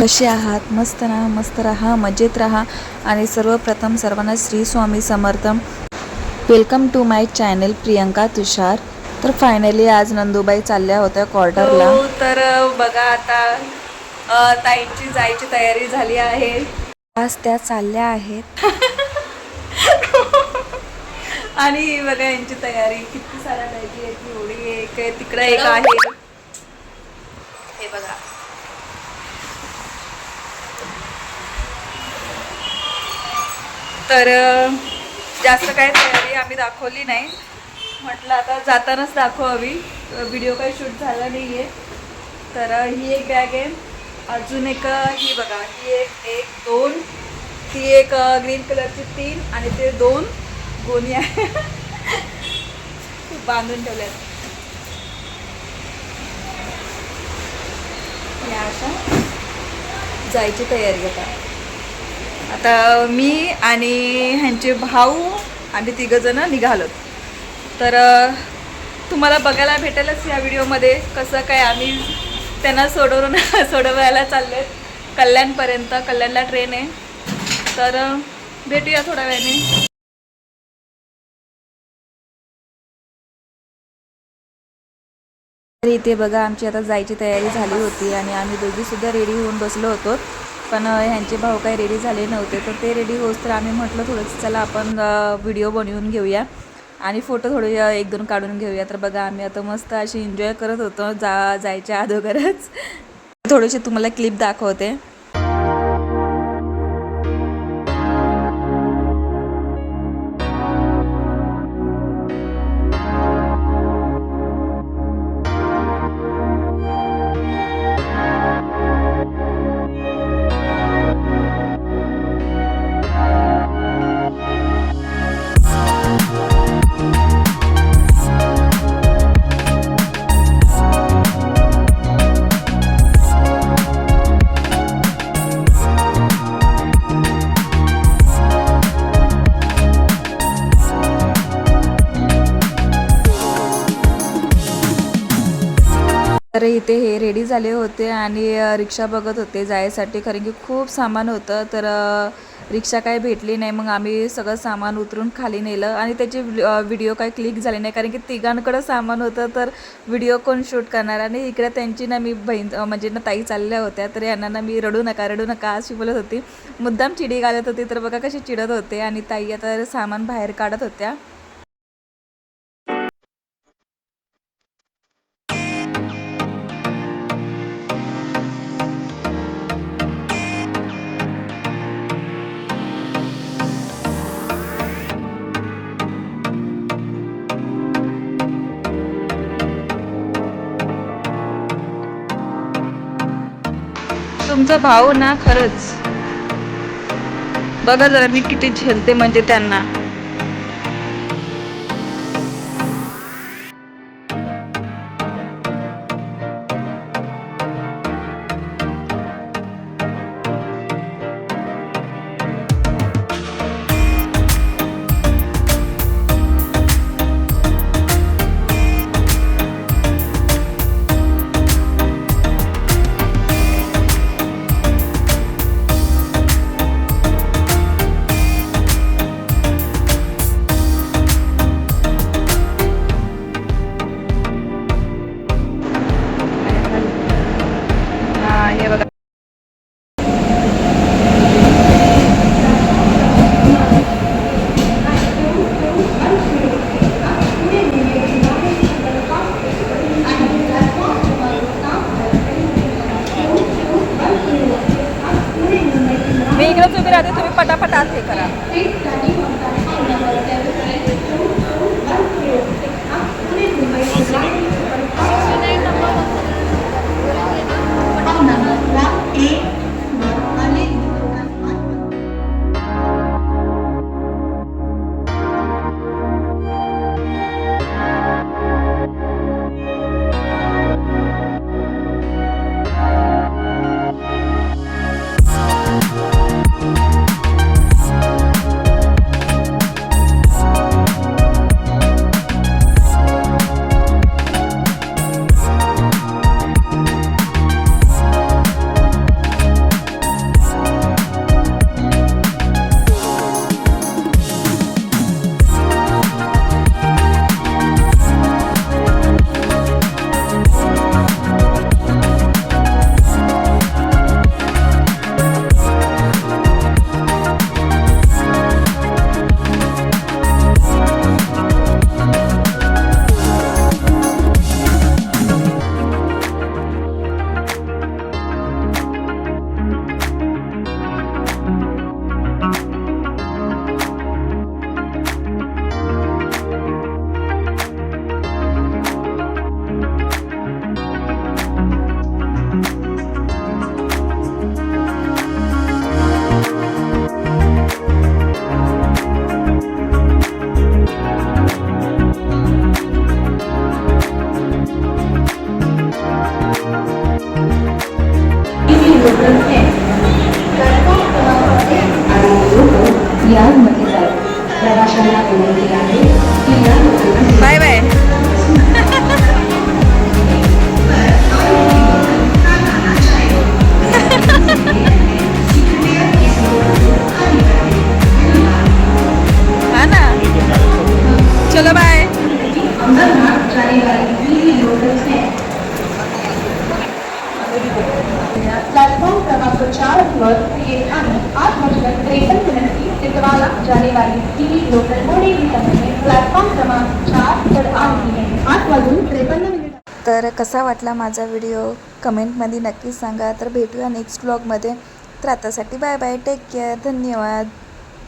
कसे आहात? मस्त ना मस्त राहा मजेत राहा. आणि सर्वप्रथम सर्वांना Shri Swami Samarth. Welcome to my channel Priyanka Tushar. तर फायनली आज नंदुबाई चालल्या होत्या क्वार्टरला हो, तर बघा आता ताईंची जायची तयारी झाली आहे. आज त्या चालल्या आहेत. आणि बघा यांची तयारी किती साऱ्या जायची आहे एवढी एक आहे तिकडे एक आहे हे बघा तर जास्त काही तयारी आम्ही दाखवली नाही. म्हटलं आता जातानाच दाखवावी. व्हिडिओ काही शूट झाला नाही आहे तर ही एक बॅग आहे. अजून एक ही बघा. ही एक एक दोन. ती एक ग्रीन कलरची तीन आणि ते दोन गोणी आहे. बांधून ठेवल्यात. या अशा जायची तयारी आता. आता मी आणि ह्यांचे भाऊ आम्ही तिघंजणं निघालो. तर तुम्हाला बघायला भेटेलच या व्हिडिओमध्ये कसं काय आम्ही त्यांना सोडवून सोडवायला चाललो आहेत कल्याणपर्यंत कल्याणला ट्रेन आहे. तर भेटूया थोड्या वेळाने. इथे बघा आमची आता जायची तयारी झाली होती आणि आम्ही दोघीसुद्धा रेडी होऊन बसलो होतो. पण ह्यांचे भाऊ काही रेडी झाले नव्हते. तर ते रेडी होस तर आम्ही म्हटलं थोडंसं चला आपण व्हिडिओ बनवून घेऊया. आणि फोटो थोडे एक दोन काढून घेऊया. तर बघा आम्ही आता मस्त अशी एन्जॉय करत होतो जा जायच्या अगोदरच. थोडेसे तुम्हाला क्लिप दाखवते. तर इथे हे रेडी झाले होते आणि रिक्षा बघत होते जायसाठी. कारण की खूप सामान होतं. तर रिक्षा काही भेटली नाही. मग आम्ही सगळं सामान उतरून खाली नेलं. आणि त्याचे व्हिडिओ काय क्लिक झाले नाही. कारण की तिघांकडं सामान होतं. तर व्हिडिओ कोण शूट करणार? आणि इकडे त्यांची ना मी बहीण म्हणजे ना ताई चालल्या होत्या. तर यांना ना मी रडू नका रडू नका अशी बोलत होती. मुद्दाम चिडी घालत होती. तर बघा कशी चिडत होते. आणि ताई आता सामान बाहेर काढत होत्या. तुमचा भाऊ ना खरंच. बघा जरा मी किती झेलते म्हणजे त्यांना. Bye bye. हा ना. चलो बाय. अंबरनाथ जाने वाली पीली लोकल है प्लॅटफॉर्म क्रमांक चार वर येत आणि आठ वाजता त्रेपन्न विनंती टिटवाला जानेवारी वाली लोकल पुणे ही प्लॅटफॉर्म क्रमांक चार तर आ रही आठ वाजून त्रेपन्न मिनिट तर कसा वाटला माझा व्हिडिओ कमेंटमध्ये नक्की सांगा. तर भेटूया नेक्स्ट ब्लॉगमध्ये तर आतासाठी बाय बाय टेक केअर धन्यवाद.